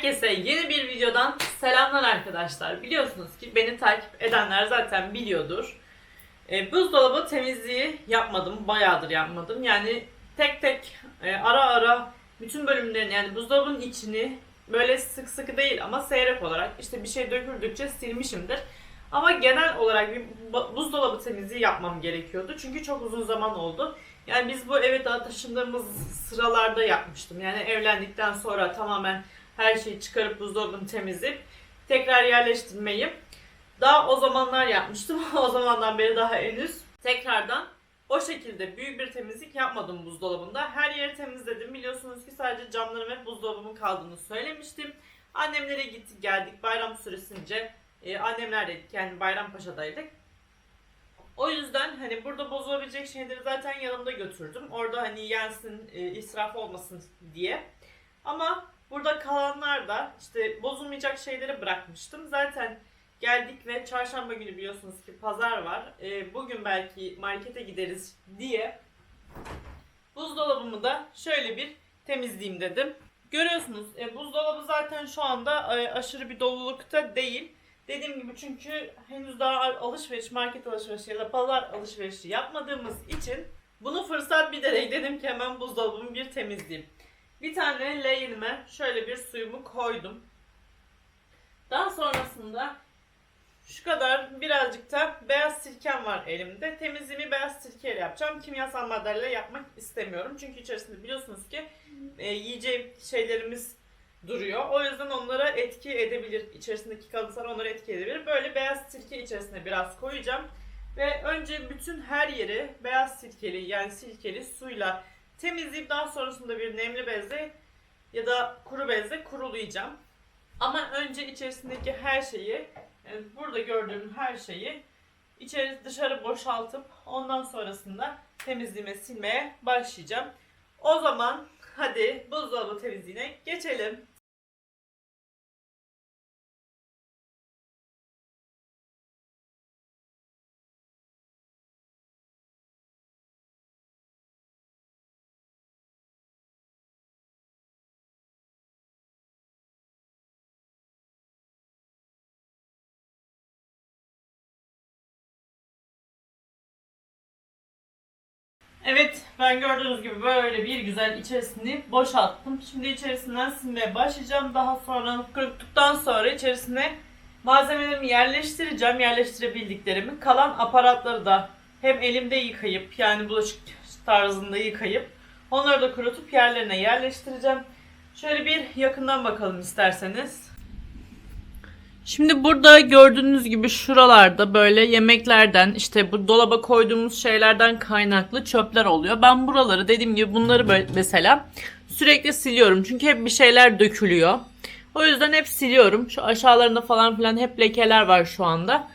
Herkese yeni bir videodan selamlar arkadaşlar. Biliyorsunuz ki beni takip edenler zaten biliyordur. E, buzdolabı temizliği yapmadım. Bayağıdır yapmadım. Yani tek tek e, ara ara bütün bölümlerin yani buzdolabının içini böyle sık sık değil ama seyrek olarak işte bir şey döküldükçe silmişimdir. Ama genel olarak bir bu- buzdolabı temizliği yapmam gerekiyordu. Çünkü çok uzun zaman oldu. Yani biz bu eve daha taşındığımız sıralarda yapmıştım. Yani evlendikten sonra tamamen her şeyi çıkarıp buzdolabını temizleyip tekrar yerleştirmeyi daha o zamanlar yapmıştım. o zamandan beri daha henüz tekrardan o şekilde büyük bir temizlik yapmadım buzdolabında. Her yeri temizledim. Biliyorsunuz ki sadece camlarım ve buzdolabımın kaldığını söylemiştim. Annemlere gittik geldik bayram süresince e, annemlerdeydik yani Bayrampaşa'daydık. O yüzden hani burada bozulabilecek şeyleri zaten yanımda götürdüm. Orada hani yensin, e, israf olmasın diye. Ama burada kalanlar da işte bozulmayacak şeyleri bırakmıştım. Zaten geldik ve çarşamba günü biliyorsunuz ki pazar var. E, bugün belki markete gideriz diye buzdolabımı da şöyle bir temizleyeyim dedim. Görüyorsunuz e, buzdolabı zaten şu anda e, aşırı bir dolulukta değil. Dediğim gibi çünkü henüz daha alışveriş, market alışverişi ya da pazar alışverişi yapmadığımız için bunu fırsat bilerek dedim ki hemen buzdolabımı bir temizleyeyim. Bir tane leğenime şöyle bir suyumu koydum. Daha sonrasında şu kadar birazcık da beyaz sirkem var elimde. Temizliğimi beyaz sirkeyle yapacağım. Kimyasal maddelerle yapmak istemiyorum. Çünkü içerisinde biliyorsunuz ki e, yiyeceğim şeylerimiz duruyor. O yüzden onlara etki edebilir. İçerisindeki kalıntılar onlara etki edebilir. Böyle beyaz sirke içerisine biraz koyacağım. Ve önce bütün her yeri beyaz sirkeli yani sirkeli suyla temizleyip daha sonrasında bir nemli bezle ya da kuru bezle kurulayacağım. Ama önce içerisindeki her şeyi yani burada gördüğüm her şeyi içeri dışarı boşaltıp ondan sonrasında temizliğime silmeye başlayacağım. O zaman hadi buzdolabı temizliğine geçelim. Evet ben gördüğünüz gibi böyle bir güzel içerisini boşalttım. Şimdi içerisinden silmeye başlayacağım. Daha sonra kuruttuktan sonra içerisine malzemelerimi yerleştireceğim. Yerleştirebildiklerimi. Kalan aparatları da hem elimde yıkayıp yani bulaşık tarzında yıkayıp onları da kurutup yerlerine yerleştireceğim. Şöyle bir yakından bakalım isterseniz. Şimdi burada gördüğünüz gibi şuralarda böyle yemeklerden işte bu dolaba koyduğumuz şeylerden kaynaklı çöpler oluyor. Ben buraları dediğim gibi bunları böyle mesela sürekli siliyorum. Çünkü hep bir şeyler dökülüyor. O yüzden hep siliyorum. Şu aşağılarında falan filan hep lekeler var şu anda.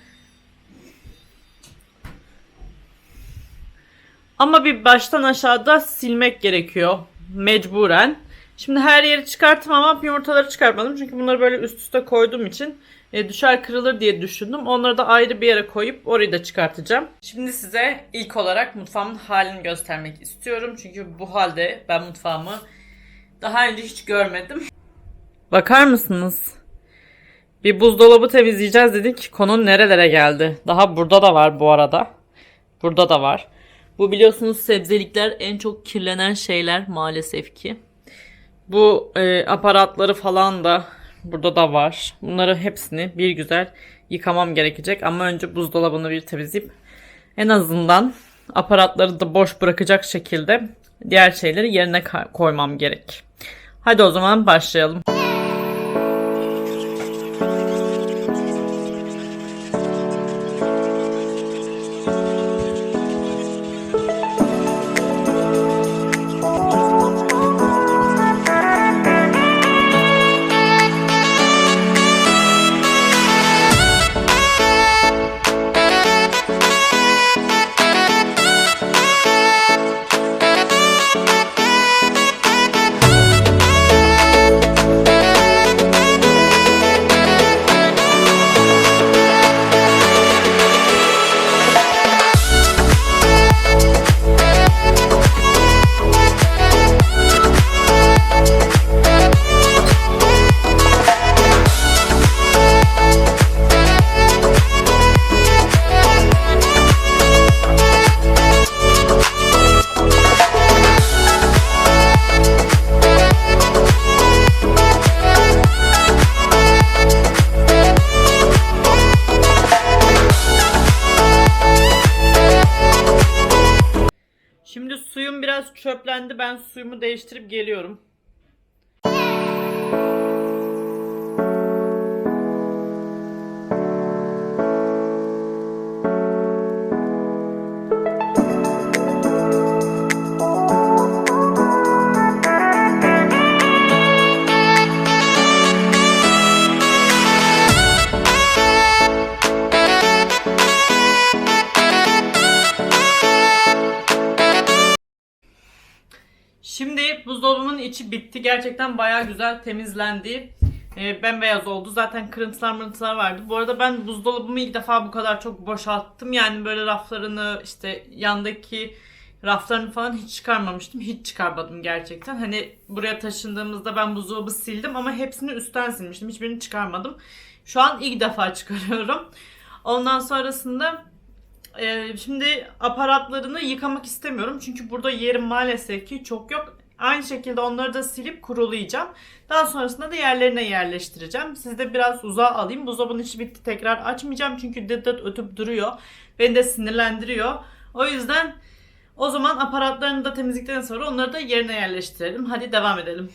Ama bir baştan aşağıda silmek gerekiyor. Mecburen. Şimdi her yeri çıkarttım ama yumurtaları çıkartmadım. Çünkü bunları böyle üst üste koyduğum için e, düşer kırılır diye düşündüm. Onları da ayrı bir yere koyup orayı da çıkartacağım. Şimdi size ilk olarak mutfağımın halini göstermek istiyorum. Çünkü bu halde ben mutfağımı daha önce hiç görmedim. Bakar mısınız? Bir buzdolabı temizleyeceğiz dedik. Konu nerelere geldi? Daha burada da var bu arada. Burada da var. Bu biliyorsunuz sebzelikler en çok kirlenen şeyler maalesef ki. Bu e, aparatları falan da burada da var. Bunları hepsini bir güzel yıkamam gerekecek. Ama önce buzdolabını bir temizleyip en azından aparatları da boş bırakacak şekilde diğer şeyleri yerine koymam gerek. Hadi o zaman başlayalım. Köplendi. Ben suyumu değiştirip geliyorum. Buzdolabımın içi bitti. Gerçekten baya güzel temizlendi. E, bembeyaz oldu. Zaten kırıntılar mırıntılar vardı. Bu arada ben buzdolabımı ilk defa bu kadar çok boşalttım. Yani böyle raflarını işte yandaki raflarını falan hiç çıkarmamıştım. Hiç çıkarmadım gerçekten. Hani buraya taşındığımızda ben buzdolabı sildim ama hepsini üstten silmiştim. Hiçbirini çıkarmadım. Şu an ilk defa çıkarıyorum. Ondan sonrasında ee, şimdi aparatlarını yıkamak istemiyorum. Çünkü burada yerim maalesef ki çok yok. Aynı şekilde onları da silip kurulayacağım. Daha sonrasında da yerlerine yerleştireceğim. Sizi de biraz uzağa alayım. Buzdolabının içi bitti. Tekrar açmayacağım. Çünkü dıt dıt ötüp duruyor. Beni de sinirlendiriyor. O yüzden o zaman aparatlarını da temizledikten sonra onları da yerine yerleştirelim. Hadi devam edelim.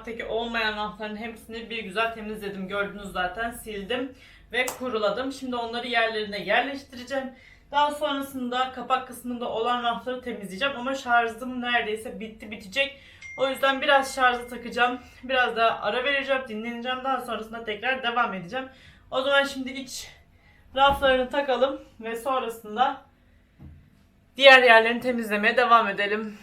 Kapaktaki olmayan rafların hepsini bir güzel temizledim. Gördünüz zaten sildim ve kuruladım. Şimdi onları yerlerine yerleştireceğim. Daha sonrasında kapak kısmında olan rafları temizleyeceğim ama şarjım neredeyse bitti bitecek. O yüzden biraz şarjı takacağım. Biraz daha ara vereceğim, dinleneceğim. Daha sonrasında tekrar devam edeceğim. O zaman şimdi iç raflarını takalım ve sonrasında diğer yerlerini temizlemeye devam edelim.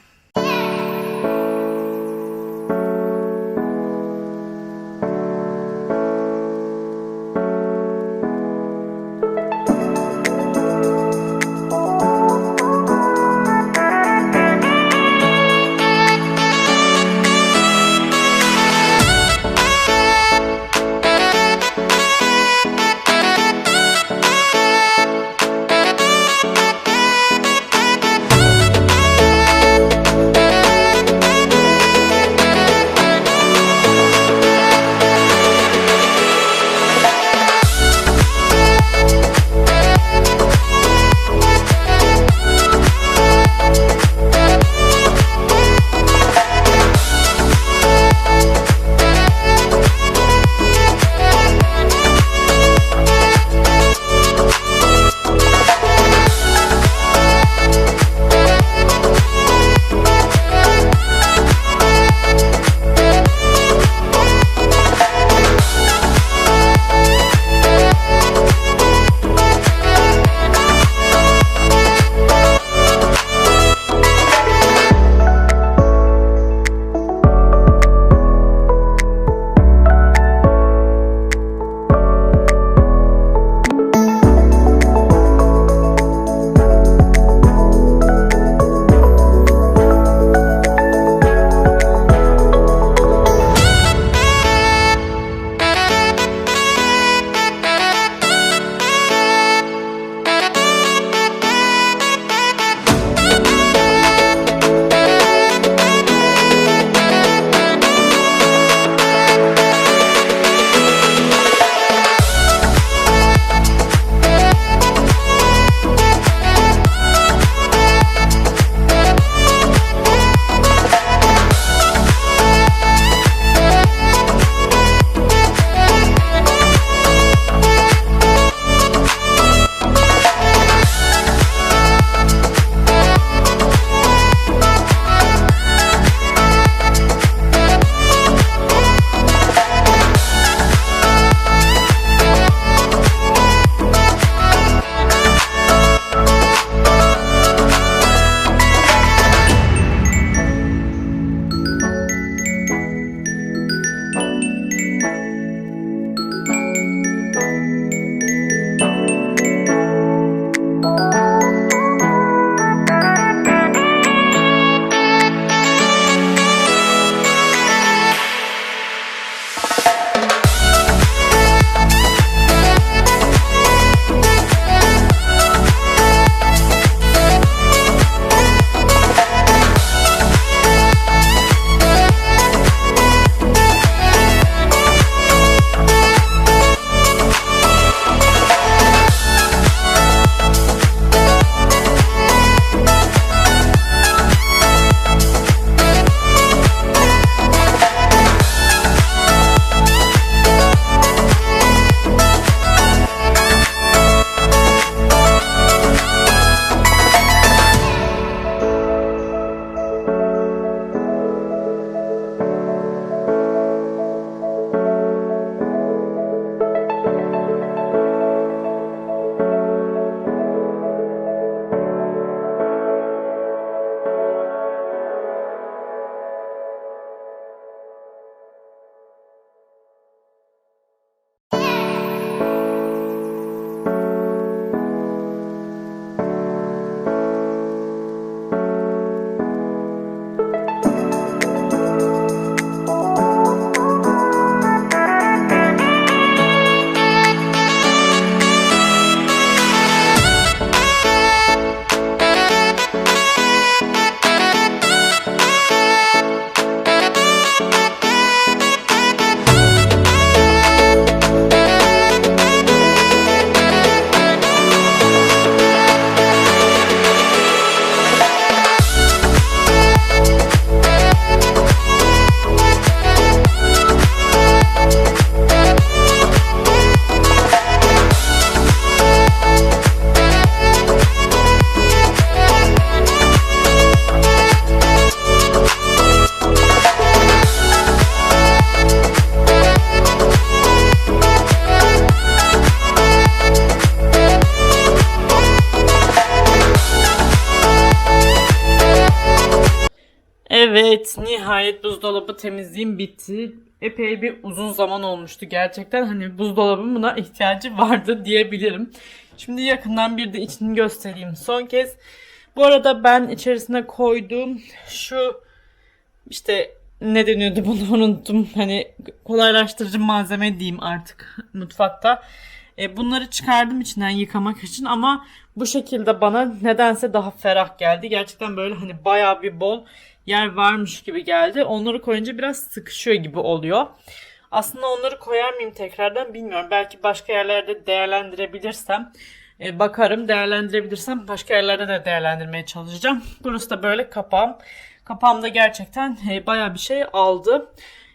Evet, nihayet buzdolabı temizliğim bitti. Epey bir uzun zaman olmuştu gerçekten. Hani buzdolabının buna ihtiyacı vardı diyebilirim. Şimdi yakından bir de içini göstereyim son kez. Bu arada ben içerisine koyduğum şu işte ne deniyordu bunu unuttum. Hani kolaylaştırıcı malzeme diyeyim artık mutfakta. E, bunları çıkardım içinden yıkamak için ama bu şekilde bana nedense daha ferah geldi. Gerçekten böyle hani bayağı bir bol yer varmış gibi geldi. Onları koyunca biraz sıkışıyor gibi oluyor. Aslında onları koyar mıyım tekrardan bilmiyorum. Belki başka yerlerde değerlendirebilirsem e, bakarım. Değerlendirebilirsem başka yerlerde de değerlendirmeye çalışacağım. Burası da böyle kapağım. Kapağım da gerçekten e, bayağı bir şey aldı.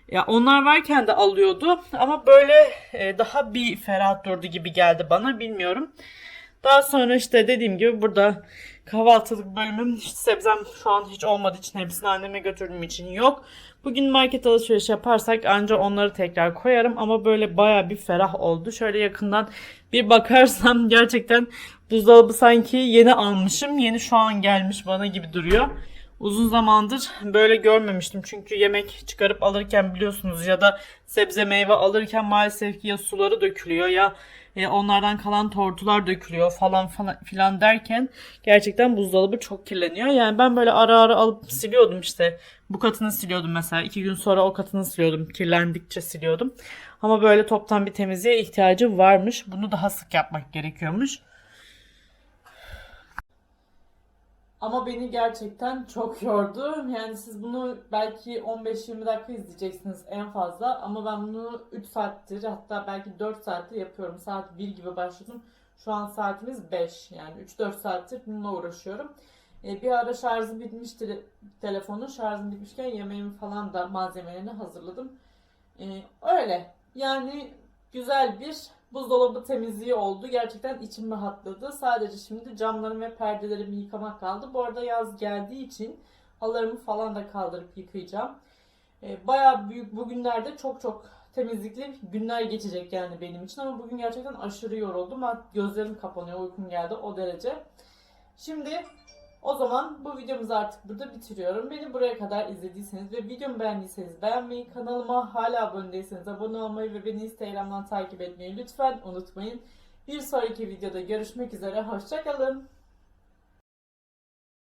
Ya onlar varken de alıyordu ama böyle e, daha bir ferah durdu gibi geldi bana bilmiyorum. Daha sonra işte dediğim gibi burada kahvaltılık bölümüm hiç sebzem şu an hiç olmadığı için hepsini anneme götürdüğüm için yok. Bugün market alışveriş yaparsak anca onları tekrar koyarım ama böyle baya bir ferah oldu. Şöyle yakından bir bakarsam gerçekten buzdolabı sanki yeni almışım. Yeni şu an gelmiş bana gibi duruyor. Uzun zamandır böyle görmemiştim. Çünkü yemek çıkarıp alırken biliyorsunuz ya da sebze meyve alırken maalesef ki ya suları dökülüyor ya e, onlardan kalan tortular dökülüyor falan falan filan derken gerçekten buzdolabı çok kirleniyor. Yani ben böyle ara ara alıp siliyordum işte. Bu katını siliyordum mesela. iki gün sonra o katını siliyordum. Kirlendikçe siliyordum. Ama böyle toptan bir temizliğe ihtiyacı varmış. Bunu daha sık yapmak gerekiyormuş. Ama beni gerçekten çok yordu. Yani siz bunu belki 15-20 dakika izleyeceksiniz en fazla. Ama ben bunu 3 saattir hatta belki 4 saattir yapıyorum. Saat 1 gibi başladım. Şu an saatimiz 5. Yani 3-4 saattir bununla uğraşıyorum. Ee, bir ara şarjım bitmişti telefonun. Şarjım bitmişken yemeğimi falan da malzemelerini hazırladım. Ee, öyle. Yani güzel bir buzdolabı temizliği oldu. Gerçekten içim rahatladı. Sadece şimdi camlarım ve perdelerimi yıkamak kaldı. Bu arada yaz geldiği için halılarımı falan da kaldırıp yıkayacağım. Ee, bayağı büyük bugünlerde çok çok temizlikli günler geçecek yani benim için ama bugün gerçekten aşırı yoruldum. Gözlerim kapanıyor, uykum geldi o derece. Şimdi o zaman bu videomuzu artık burada bitiriyorum. Beni buraya kadar izlediyseniz ve videomu beğendiyseniz beğenmeyi, kanalıma hala abone değilseniz abone olmayı ve beni Instagram'dan takip etmeyi lütfen unutmayın. Bir sonraki videoda görüşmek üzere, hoşçakalın.